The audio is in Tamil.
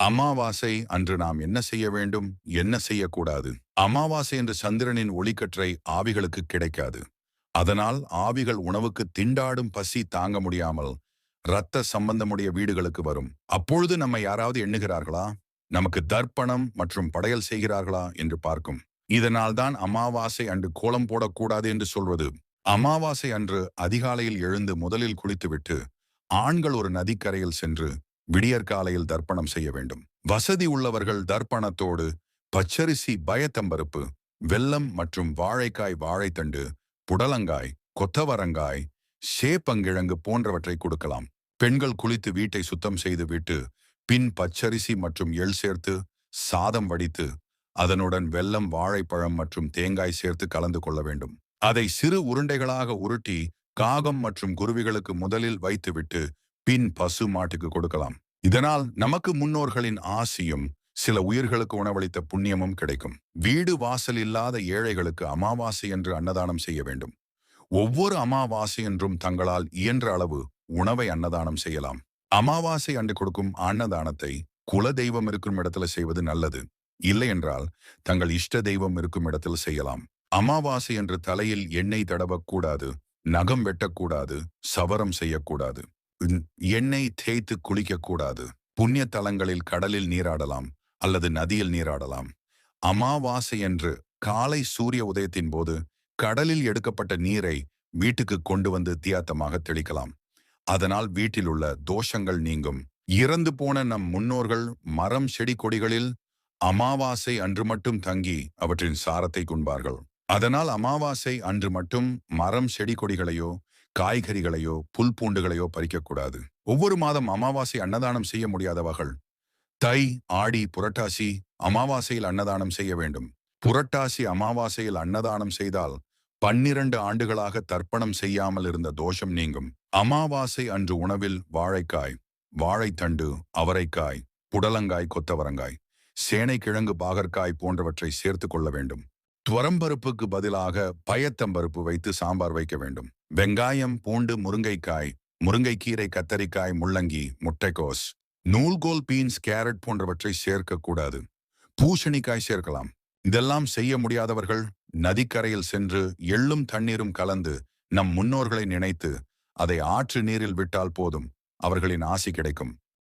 அமாவாசை அன்று நாம் என்ன செய்ய வேண்டும்? என்ன செய்யக்கூடாது? அமாவாசை என்று சந்திரனின் ஒளிக்கற்றை ஆவிகளுக்கு கிடைக்காது. அதனால் ஆவிகள் உணவுக்கு திண்டாடும் பசி தாங்க முடியாமல் இரத்த சம்பந்தமுடைய வீடுகளுக்கு வரும். அப்பொழுது நம்மை யாராவது எண்ணுகிறார்களா? நமக்கு தர்ப்பணம் மற்றும் படையல் செய்கிறார்களா? என்று பார்க்கும். இதனால் தான் அமாவாசை அன்று கோலம் போடக்கூடாது என்று சொல்வது. அமாவாசை அன்று அதிகாலையில் எழுந்து முதலில் குளித்துவிட்டு ஆண்கள் ஒரு நதிக்கரையில் சென்று விடியற்காலையில் தர்ப்பணம் செய்ய வேண்டும். வசதி உள்ளவர்கள் தர்ப்பணத்தோடு பச்சரிசி பயத்தம்பருப்பு வெல்லம் மற்றும் வாழைக்காய் வாழைத்தண்டு புடலங்காய் கொத்தவரங்காய் சேப்பங்கிழங்கு போன்றவற்றை கொடுக்கலாம். பெண்கள் குளித்து வீட்டை சுத்தம் செய்து விட்டு பின் பச்சரிசி மற்றும் எள் சேர்த்து சாதம் வடித்து அதனுடன் வெல்லம் வாழைப்பழம் மற்றும் தேங்காய் சேர்த்து கலந்து கொள்ள வேண்டும். அதை சிறு உருண்டைகளாக உருட்டி காகம் மற்றும் குருவிகளுக்கு முதலில் வைத்துவிட்டு பின் பசு மாட்டுக்கு கொடுக்கலாம். இதனால் நமக்கு முன்னோர்களின் ஆசியும் சில உயிர்களுக்கு உணவளித்த புண்ணியமும் கிடைக்கும். வீடு வாசல் இல்லாத ஏழைகளுக்கு அமாவாசை என்று அன்னதானம் செய்ய வேண்டும். ஒவ்வொரு அமாவாசை என்றும் தங்களால் இயன்ற அளவு உணவை அன்னதானம் செய்யலாம். அமாவாசை அன்று கொடுக்கும் அன்னதானத்தை குல தெய்வம் இருக்கும் இடத்துல செய்வது நல்லது. இல்லை என்றால் தங்கள் இஷ்ட தெய்வம் இருக்கும் இடத்தில் செய்யலாம். அமாவாசை என்று தலையில் எண்ணெய் தடவக்கூடாது நகம் வெட்டக்கூடாது சவரம் செய்யக்கூடாது. எண்ணெய் தேய்த்து குளிக்கக்கூடாது புண்ணிய தலங்களில் கடலில் நீராடலாம் அல்லது நதியில் நீராடலாம். அமாவாசை என்று காலை சூரிய உதயத்தின் போது கடலில் எடுக்கப்பட்ட நீரை வீட்டுக்கு கொண்டு வந்து தியாத்தமாக தெளிக்கலாம். அதனால் வீட்டில் உள்ள தோஷங்கள் நீங்கும். இறந்து போன நம் முன்னோர்கள் மரம் செடி கொடிகளில் அமாவாசை அன்று மட்டும் தங்கி அவற்றின் சாரத்தை குண்பார்கள். அதனால் அமாவாசை அன்று மட்டும் மரம் செடி கொடிகளையோ காய்கறிகளையோ புல் பூண்டுகளையோ பறிக்கக்கூடாது. ஒவ்வொரு மாதம் அமாவாசை அன்னதானம் செய்ய முடியாதவர்கள் தை ஆடி புரட்டாசி அமாவாசையில் அன்னதானம் செய்ய வேண்டும். புரட்டாசி அமாவாசையில் அன்னதானம் செய்தால் பன்னிரண்டு ஆண்டுகளாக தர்ப்பணம் செய்யாமல் இருந்த தோஷம் நீங்கும். அமாவாசை அன்று உணவில் வாழைக்காய் வாழைத்தண்டு அவரைக்காய் புடலங்காய் கொத்தவரங்காய் சேனைக்கிழங்கு பாகற்காய் போன்றவற்றை சேர்த்து கொள்ள வேண்டும். துவரம்பருப்புக்கு பதிலாக பயத்தம்பருப்பு வைத்து சாம்பார் வைக்க வேண்டும். வெங்காயம் பூண்டு முருங்கைக்காய் முருங்கைக்கீரை கத்தரிக்காய் முள்ளங்கி முட்டைக்கோஸ் நூல்கோல் பீன்ஸ் கேரட் போன்றவற்றை சேர்க்கக்கூடாது பூசணிக்காய் சேர்க்கலாம். இதெல்லாம் செய்ய முடியாதவர்கள் நதிக்கரையில் சென்று எள்ளும் தண்ணீரும் கலந்து நம் முன்னோர்களை நினைத்து அதை ஆற்று நீரில் விட்டால் போதும். அவர்களின் ஆசி கிடைக்கும்.